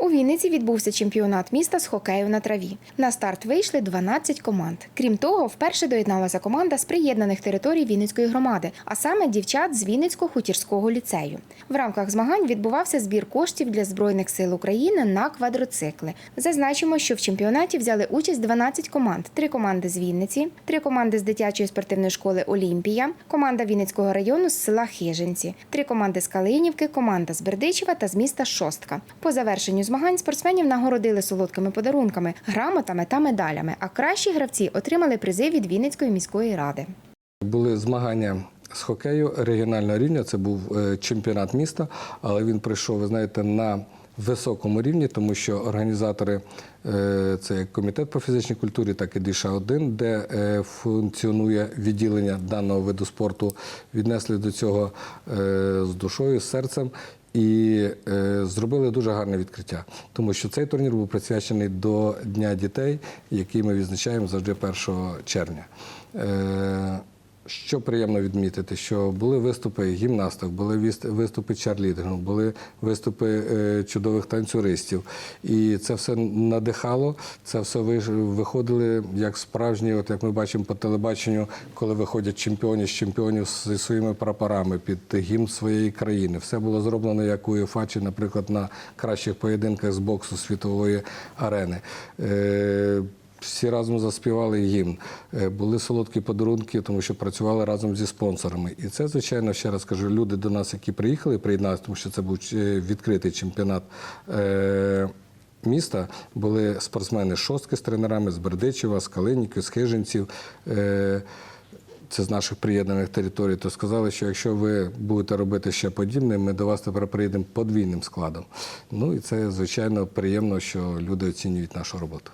У Вінниці відбувся чемпіонат міста з хокею на траві. На старт вийшли 12 команд. Крім того, вперше доєдналася команда з приєднаних територій Вінницької громади, а саме дівчат з Вінницького хутірського ліцею. В рамках змагань відбувався збір коштів для збройних сил України на квадроцикли. Зазначимо, що в чемпіонаті взяли участь 12 команд: три команди з Вінниці, три команди з дитячої спортивної школи Олімпія, команда Вінницького району з села Хижинці, три команди з Калинівки, команда з Бердичева та з міста Шостка. По завершенню змагань спортсменів нагородили солодкими подарунками, грамотами та медалями. А кращі гравці отримали призи від Вінницької міської ради. Були змагання з хокею регіонального рівня. Це був е, чемпіонат міста, але він прийшов, ви знаєте, на високому рівні, тому що організатори е, це як комітет по фізичній культурі, так і Діша 1 де е, функціонує відділення даного виду спорту, віднесли до цього з душою, з серцем. І е, зробили дуже гарне відкриття, тому що цей турнір був присвячений до Дня дітей, який ми відзначаємо завжди 1 червня. Е, що приємно відмітити, що були виступи гімнасток, були виступи чарлідингу, були виступи е, чудових танцюристів. І це все надихало, це все виходили як справжні, от як ми бачимо по телебаченню, коли виходять чемпіони з чемпіонів зі своїми прапорами під гімн своєї країни. Все було зроблено як у УЄФА чи, наприклад, на кращих поєдинках з боксу світової арени. Всі разом заспівали гімн. Е, Були солодкі подарунки, тому що працювали разом зі спонсорами. І це, звичайно, ще раз кажу, люди до нас, які приїхали приєдналися, тому що це був е, відкритий чемпіонат. е, Міста були спортсмени шостки з тренерами з Бердичева, з Калинівки, з Хижинців. Це з наших приєднаних територій, то сказали, що якщо ви будете робити ще подібне, ми до вас тепер приїдемо подвійним складом. Ну і це звичайно приємно, що люди оцінюють нашу роботу.